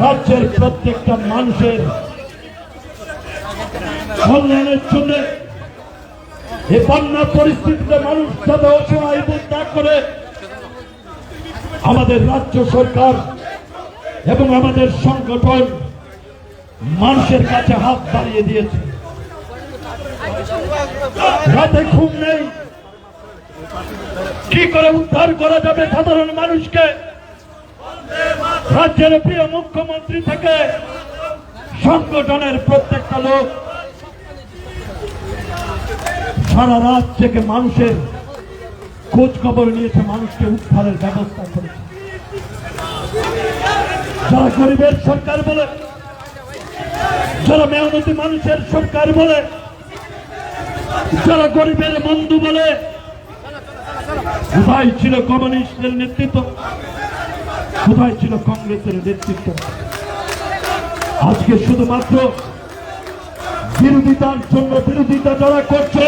রাজ্যের প্রত্যেকটা মানুষের কল্যাণের জন্য এই বন্যা পরিস্থিতিতে মানুষ যাতে অসহায় বোধ না করে, আমাদের রাজ্য সরকার এবং আমাদের সংগঠন মানুষের কাছে হাত বাড়িয়ে দিয়েছে। রাতে ঘুম নেই। কি করে উদ্ধার করা যাবে সাধারণ মানুষকে? রাজ্যের প্রিয় মুখ্যমন্ত্রী থেকে সংগঠনের প্রত্যেকটা লোক সারা রাত থেকে মানুষের খোঁজ খবর নিয়েছে, মানুষকে উদ্ধারের ব্যবস্থা করেছে। যারা গরিবের সরকার বলে, যারা মেহনতি মানুষের সরকার বলে, যারা গরিবের বন্ধু বলে কোথায় ছিল কমিউনিস্টের নেতৃত্ব। কোথায় ছিল কংগ্রেসের নেতৃত্ব। আজকে শুধুমাত্র বিরোধিতার জন্য বিরোধিতা যারা করছে,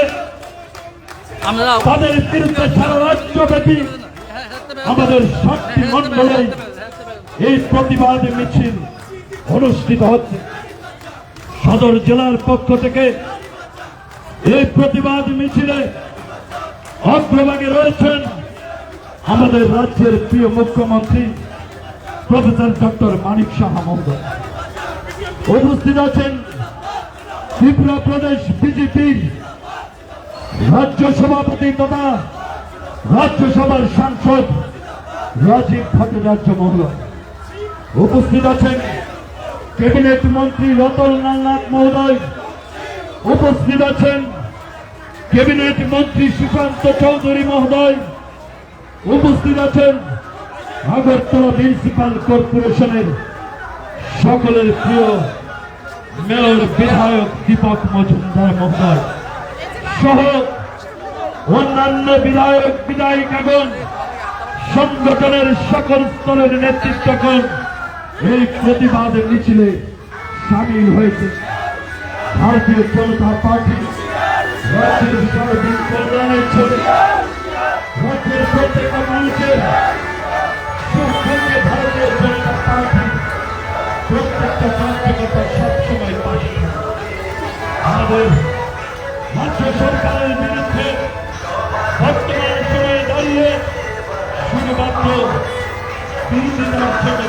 তাদের বিরুদ্ধে সারা রাজ্যব্যাপী আমাদের শক্তি মন্ডলে এই প্রতিবাদ মিছিল অনুষ্ঠিত হচ্ছে। সদর জেলার পক্ষ থেকে এই প্রতিবাদ মিছিলে অগ্রভাগে রয়েছেন আমাদের রাজ্যের প্রিয় মুখ্যমন্ত্রী প্রফেসর ডক্টর মানিক সাহা মহোদয়। উপস্থিত আছেন ত্রিপুরা প্রদেশ বিজেপির রাজ্য সভাপতি তথা রাজ্যসভার সাংসদ রাজীব ভট্টাচার্য মহোদয়। উপস্থিত আছেন ক্যাবিনেট মন্ত্রী রতন লালনাথ মহোদয়। উপস্থিত আছেন ক্যাবিনেট মন্ত্রী সুশান্ত চৌধুরী মহোদয়। উপস্থিত আছেন আগরতলা মিউনিসিপাল কর্পোরেশনের সকলের প্রিয় মেয়র বিধায়ক দীপক মজুমদার মহোদয় সহ অন্যান্য বিধায়ক, বিধায়িকাগণ, সংগঠনের সকল স্তরের নেতৃত্বগণ এই প্রতিবাদ মিছিলে সামিল হয়েছে। ভারতীয় জনতা পার্টি রাজ্যের কল্যাণের জন্য রাজ্যের মানুষের ভারতীয় জনতা পার্টি প্রত্যেকটা কার্যকর্তা সবসময় পাশে। আমাদের রাজ্য সরকারের বিরুদ্ধে বর্তমান সময়ে দাঁড়িয়ে শুধুমাত্র বিরোধিতার জন্য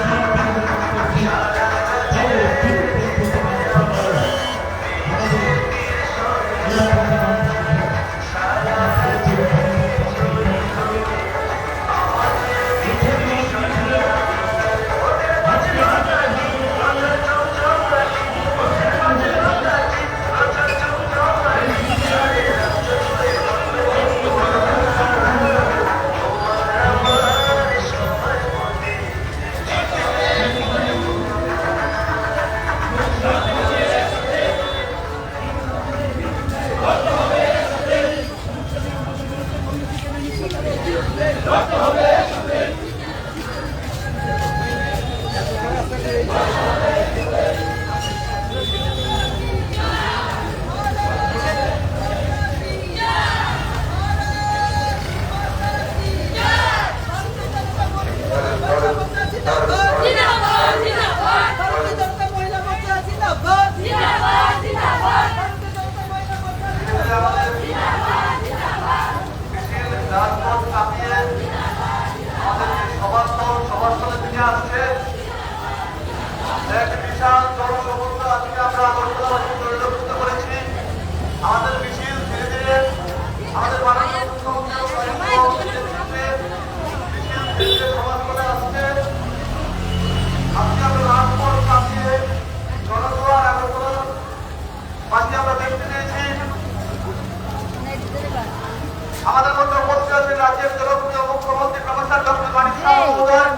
মুখ্যমন্ত্রী ডক্টর মানিক মহোদয়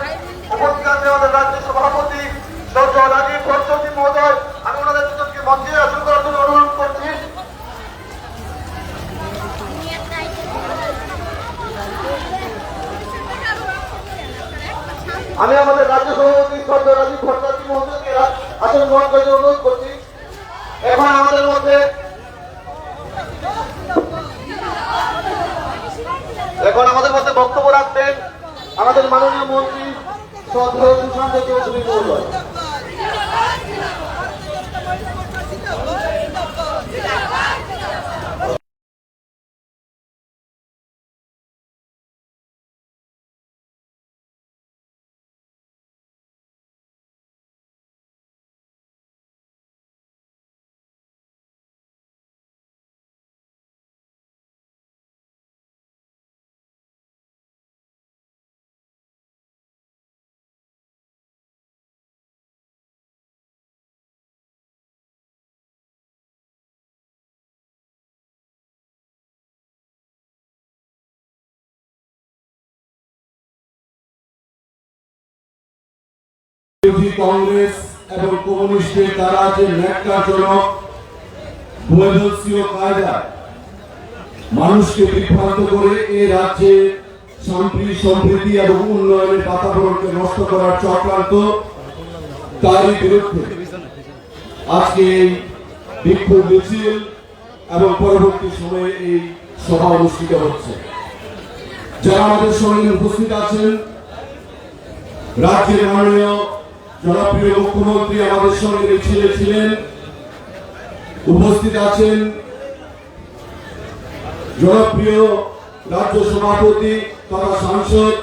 উপস্থিত আছে আমাদের রাজ্য সভাপতি ডক্টর রাজীব ভট্টাচার্য মহোদয়। আমি ওনাদের দুজনকে মঞ্চে আসন করার জন্য অনুরোধ করছি। আমি আমাদের রাজ্য সভাপতি ডক্টর রাজীব ভট্টাচার্য মহোদয়কে আসন গ্রহণ জন্য অনুরোধ করছি। এখন আমাদের মধ্যে এখন আমাদের মধ্যে বক্তব্য রাখবেন আমাদের মাননীয় মন্ত্রী শ্রদ্ধেয় সুশান্ত চৌধুরী মহোদয়। বিরোধী কংগ্রেস এবং কমিউনিস্টের দ্বারা যে ন্যাক্কারজনক বৈধস্যীয় কায়দা মানুষকে বিভ্রান্ত করে এ রাজ্যে শান্তি, সমৃদ্ধি এবং উন্নয়নের বাতাবরণকে নষ্ট করার চক্রান্ত তারই বিরুদ্ধে আজকে এই বিক্ষোভ মিছিল এবং পরবর্তী সময়ে এই সভা অনুষ্ঠিত হচ্ছে। যারা আমাদের সঙ্গে উপস্থিত আছেন, রাজ্যের মাননীয় জনপ্রিয় মুখ্যমন্ত্রী আমাদের সঙ্গে মিছিলে ছিলেন। উপস্থিত আছেন জনপ্রিয় রাজ্য সভাপতি তথা সাংসদ,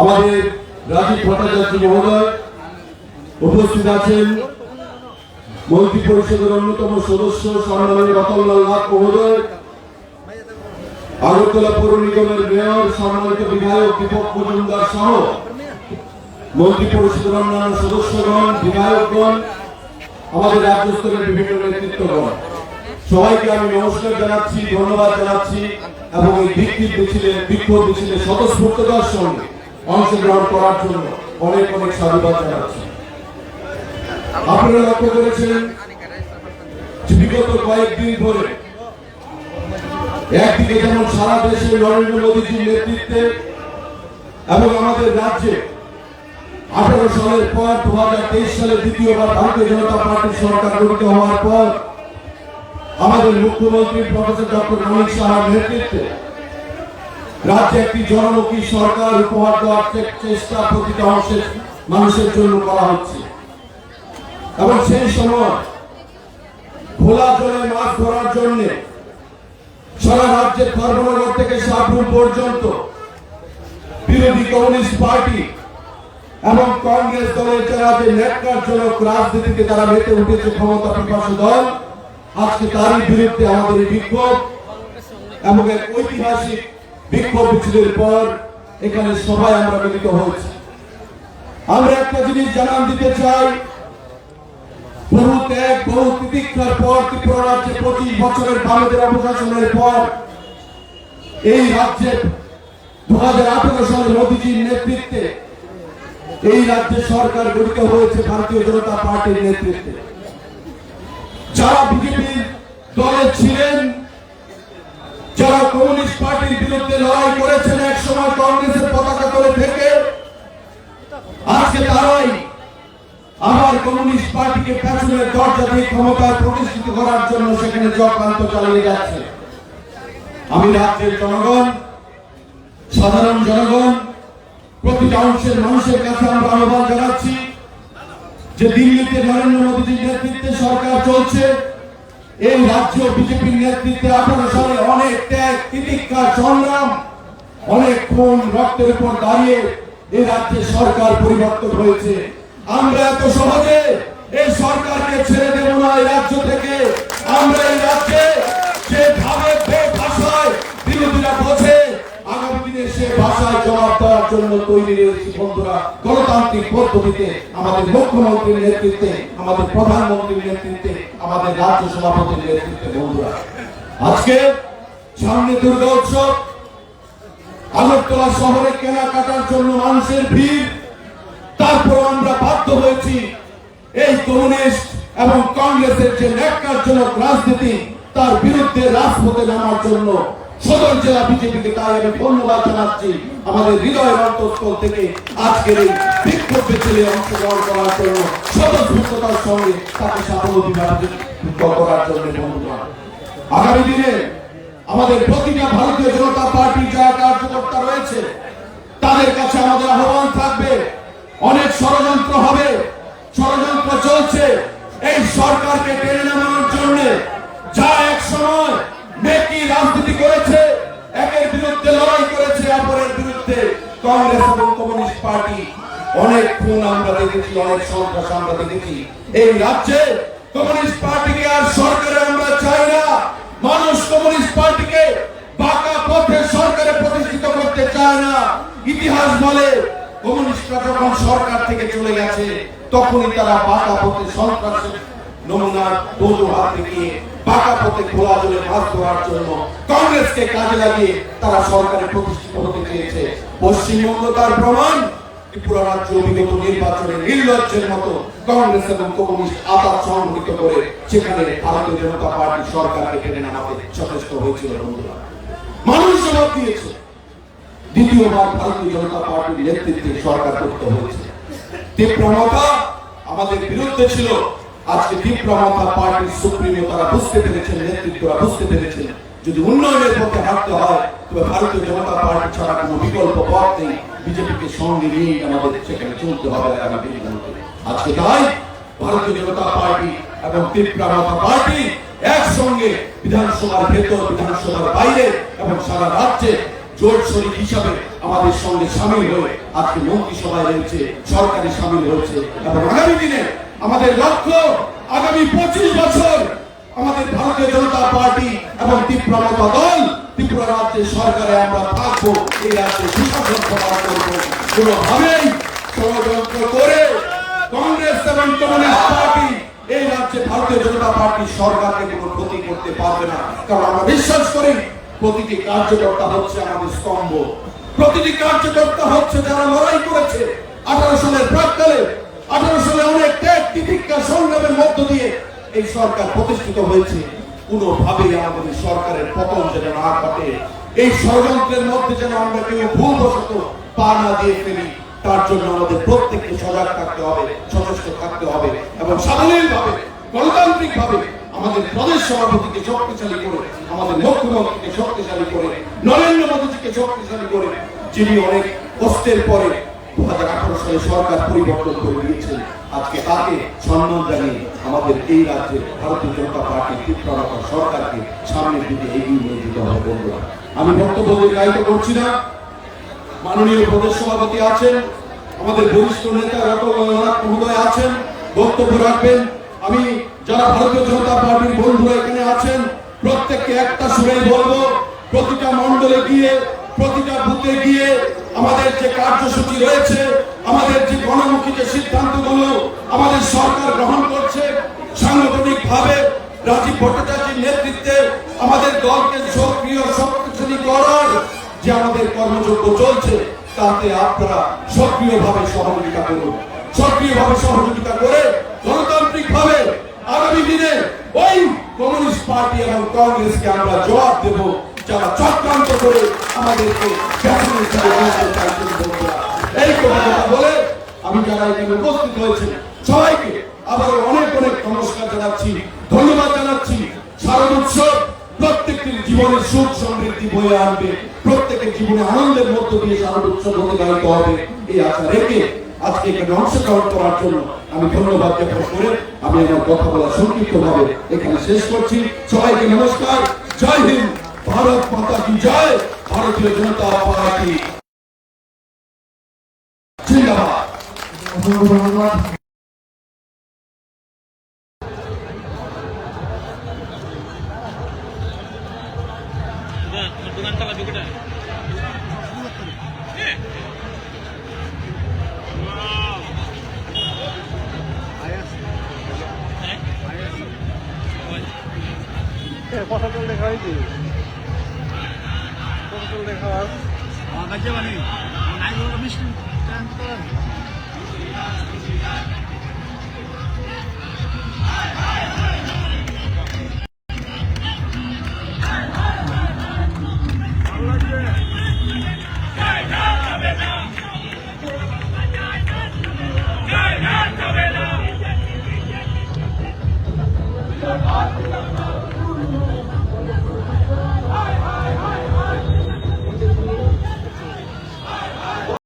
আমাদের রাজীব ভট্টাচার্য মহোদয়। উপস্থিত আছেন মন্ত্রী পরিষদের অন্যতম সদস্য সম্মাননীয় রতনলাল নাথ মহোদয়, আগরতলা পৌর নিগমের মেয়র, সম্মানিত বিধায়ক দীপক মজুমদার সহ। মন্ত্রী পরিষদের অন্যান্য সদস্যগণ বিধায়কগণ আমাদের রাজ্য স্তরের বিভিন্ন নেতৃত্বগণ। সবাইকে আমি নমস্কার জানাচ্ছি, ধন্যবাদ জানাচ্ছি এবং এই ভিত্তির মিছিলে, বিক্ষোভ মিছিলে স্বতঃস্ফূর্ততার সঙ্গে অংশগ্রহণ করার জন্য অনেক অনেক সাধুবাদ জানাচ্ছি। আপনারা লক্ষ্য করেছেন বিগত কয়েকদিন ধরে একদিকে যেমন সারা দেশে নরেন্দ্র মোদীজির নেতৃত্বে এবং আমাদের রাজ্যে আঠারো সালের পর দু হাজার তেইশ সালে দ্বিতীয়বার ভারতীয় জনতা পার্টির সরকার গঠিত হওয়ার পর আমাদের মুখ্যমন্ত্রী প্রফেসর ডক্টর অমিত শাহর নেতৃত্বে রাজ্যে একটি জনমুখী সরকার উপহার দেওয়ার চেষ্টা প্রতিটা অংশের মানুষের জন্য করা হচ্ছে। এবং সেই সময় খোলা জলে মাছ ধরার জন্যে সারা রাজ্যের ধর্মনগর থেকে সাবরুম পর্যন্ত বিরোধী কমিউনিস্ট পার্টি এবং কংগ্রেস দলের যারা যে ন্যাক্কারজনক রাজনীতিতে তারা মেতে উঠেছে ক্ষমতা পিপাসু দল, আজকে তারই বিরুদ্ধে আমাদের বিক্ষোভ এবং এক ঐতিহাসিক বিক্ষোভ মিছিলের পর এখানে সবাই আমরা মিলিত হয়েছি। আমরা একটা জিনিস জানান দিতে চাই বহু ত্যাগ বহু তিতিক্ষার পর ত্রিপুরা রাজ্যে পঁচিশ বছরের বামেদের অপশাসনের পর এই রাজ্যে দু হাজার আঠারো সালে মোদীজির নেতৃত্বে এই রাজ্যে সরকার গঠিত হয়েছে ভারতীয় জনতা পার্টির নেতৃত্বে। যারা বিজেপির দলে ছিলেন, যারা কমিউনিস্ট পার্টির বিরুদ্ধে লড়াই করেছেন, এক সময় কংগ্রেসের পতাকা তলে থেকে আজকে তারাই আবার কমিউনিস্ট পার্টিকে পেছনের দরজা দিয়ে ক্ষমতায় প্রতিষ্ঠিত করার জন্য সেখানে চক্রান্ত চালিয়ে যাচ্ছে। আমি রাজ্যের জনগণ, সাধারণ জনগণ প্রতিটা অংশের মানুষের কাছে আমরা আহ্বান জানাচ্ছি যে দিল্লিতে নরেন্দ্র মোদীজির নেতৃত্বে সরকার চলছে। এই রাজ্য বিজেপির নেতৃত্বে আঠারো সালে অনেক ত্যাগ তিতিক্ষা সংগ্রাম, অনেক খুন রক্তের উপর দাঁড়িয়ে এই রাজ্যে সরকার পরিবর্তন হয়েছে। আমরা এত সহজে এই সরকারকে ছেড়ে দেব না এই রাজ্য থেকে। আমরা এই রাজ্যে যে ভাবে ভাষায় জবাব দেওয়ার জন্য তৈরি রয়েছে বন্ধুরা, গণতান্ত্রিক পদ্ধতিতে আমাদের মুখ্যমন্ত্রীর নেতৃত্বে, আমাদের প্রধানমন্ত্রীর নেতৃত্বে, আমাদের রাজ্য সভাপতির নেতৃত্বে বন্ধুরা। আজকে সামনে দুর্গা উৎসব, আগরতলা শহরে কেনাকাটার জন্য মানুষের ভিড় তারপর আমরা বাধ্য হয়েছি এই কমিউনিস্ট এবং কংগ্রেসের যে ন্যাক্কারজনক রাজনীতি, তার বিরুদ্ধে রাজপথে নামার জন্য সদর জেলা বিজেপিকে তাই আমি ধন্যবাদ জানাচ্ছি। আমাদের হৃদয়ের অন্তঃস্থল থেকে আজকের এই বিক্ষোভ মিছিলে অংশগ্রহণ করার জন্য স্বতঃস্ফূর্ততার সঙ্গে তাকে স্বাগত করার জন্য বন্ধুরা আগামী দিনে আমাদের প্রতিটা ভারতীয় জনতা পার্টির যারা কার্যকর্তা রয়েছে, তাদের কাছে আমাদের আহ্বান থাকবে, অনেক ষড়যন্ত্র হবে, ষড়যন্ত্র চলছে। এই সরকারকে টেনে নামানোর জন্য যা এক সময় মেকি রাজনীতি করেছে, একের বিরুদ্ধে লড়াই করেছে, অপরের বিরুদ্ধে কংগ্রেস এবং কমিউনিস্ট পার্টি। অনেক খুন আমরা দেখেছি, অনেক সন্ত্রাস আমরা দেখেছি। এই রাজ্যে কমিউনিস্ট পার্টিকে আর সরকারে আমরা চাই না। মানুষ কমিউনিস্ট পার্টিকে বাঁকা পথে সরকারে প্রতিষ্ঠিত করতে চায় না। ইতিহাস বলে, কমিউনিস্টরা যখন সরকার থেকে চলে গেছে, তখনই তারা বাঁকা পথে সন্ত্রাসের নমুনার দোজো হাত দেখিয়ে বাঁকা পথে খোলা জলে মাছ ধরার জন্য কংগ্রেসকে কাজে লাগিয়ে তারা সরকারে প্রতিষ্ঠিত হতে চেয়েছে। পশ্চিমবঙ্গ তার প্রমাণ ত্রিপুরা রাজ্য বিগত নির্বাচনে নির্লজ্জের মতো কংগ্রেস এবং কমিউনিস্ট সংগঠিত করে সেখানে ভারতীয় জনতা পার্টি সরকারকে টেনে নামাতে হয়েছিল বন্ধুরা। মানুষ জবাব দিয়েছে, দ্বিতীয়বার ভারতীয় জনতা পার্টির নেতৃত্বে সরকার করতে হয়েছে। আমাদের বিরুদ্ধে ছিল আজকে তীব্রমতা পার্টির সুপ্রিমো তারা বুঝতে পেরেছেন, নেতৃত্বরা বুঝতে পেরেছেন। যদি উন্নয়নের পথে হাঁটতে হয়, তবে ভারতীয় জনতা পার্টি ছাড়া কোনো বিকল্প পথ নেই। বিজেপিকে সঙ্গে নিয়ে আমাদের সেখানে চলতে হবে আগামী আজকে তাই ভারতীয় জনতা পার্টি এবং তীব্রমতা পার্টি একসঙ্গে বিধানসভার ভেতর, বিধানসভার বাইরে এবং সারা রাজ্যে জোট শরিক হিসাবে আমাদের সঙ্গে সামিল হয়ে আজকে মন্ত্রিসভায় রয়েছে, সরকারি সামিল হয়েছে এবং আগামী দিনে আমাদের লক্ষ্য আগামী পঁচিশ বছর আমাদের ভারতীয় জনতা পার্টি এবং তীব্রমতা দল, ত্রিপুরা রাজ্যের সরকারে আমরা থাকব, এই রাজ্যে সুশাসন প্রদান করব। কোনোভাবেই ষড়যন্ত্র করে কংগ্রেস এবং কমিউনিস্ট পার্টি এই রাজ্যে ভারতীয় জনতা পার্টি সরকারকে কোনো ক্ষতি করতে পারবে না। কারণ আমরা বিশ্বাস করি, প্রতিটি কার্যকর্তা হচ্ছে আমাদের স্তম্ভ। প্রতিটি কার্যকর্তা হচ্ছে যারা লড়াই করেছে। আঠারো সালের প্রাককালে আঠারো সালে অনেক ত্যাগ তিতিক্ষা সংগ্রামের মধ্য দিয়ে এই সরকার প্রতিষ্ঠিত হয়েছে। কোনোভাবেই আমাদের সরকারের পতন যেন না ঘটে। এই ষড়যন্ত্রের মধ্যে যেন আমরা কেউ ভুলবশত পা না দিয়ে ফেলি, তার জন্য আমাদের প্রত্যেককে সজাগ থাকতে হবে, সচেষ্ট থাকতে হবে এবং সাধারণ ভাবে গণতান্ত্রিক ভাবে আমাদের প্রদেশ সভাপতিকে শক্তিশালী করে, আমাদের মুখ্যমন্ত্রীকে শক্তিশালী করে, নরেন্দ্র মোদীজিকে শক্তিশালী করে, যিনি অনেক কষ্টের পরে দু হাজার আঠারো সালে সরকার পরিবর্তন করে দিয়েছেন আজকে তাকে সম্মান জানিয়ে আমাদের এই রাজ্যে ভারতীয় জনতা পার্টি তীব্রতা সরকারকে সামনের দিকে এগিয়ে নিয়ে যেতে হবে বন্ধুরা। আমি বক্তব্য দীর্ঘায়িত করছি না। মাননীয় প্রদেশ সভাপতি আছেন। আমাদের বরিষ্ঠ নেতা রতনাথ মহোদয় আছেন। বক্তব্য রাখবেন। আমি যারা ভারতীয় জনতা পার্টির বন্ধুরা এখানে আছেন, প্রত্যেককে একটা সুরেই বলব, প্রতিটা মন্ডলে গিয়ে, প্রতিটা বুথে গিয়ে আমাদের যে কার্যসূচি রয়েছে, আমাদের যে গণমুখী যে সিদ্ধান্তগুলো আমাদের সরকার গ্রহণ করছে সাংগঠনিক ভাবে রাজীব ভট্টাচার্যের নেতৃত্বে আমাদের দলকে সক্রিয় শক্তিশালী করার যে আমাদের কর্মযজ্ঞ চলছে, তাতে আপনারা সক্রিয়ভাবে সহযোগিতা করুন। সক্রিয়ভাবে সহযোগিতা করে গণতান্ত্রিক ভাবে আগামী দিনে ওই কমিউনিস্ট পার্টি এবং কংগ্রেসকে আমরা জবাব দেব। যারা চক্রান্ত করে আমাদেরকে এই কথা বলে আমি যারা এখানে উপস্থিত হয়েছেন সবাইকে আবার অনেক অনেক নমস্কার জানাচ্ছি, ধন্যবাদ জানাচ্ছি। শারদ উৎসব প্রত্যেকের জীবনে সুখ সমৃদ্ধি বয়ে আনবে, প্রত্যেকের জীবনে আনন্দের মধ্য দিয়ে শারদ উৎসব গাইতে হবে, এই আশা রেখে আজকে এখানে অংশগ্রহণ করার জন্য আমি ধন্যবাদ জ্ঞাপন করে আমি আমার কথা বলা সংক্ষিপ্ত ভাবে এখানে শেষ করছি। সবাইকে নমস্কার, জয় হিন্দ। ভারত মাতা কি জয়? ভারতীয় জনতা পার্টি। জিন্দাবাদ।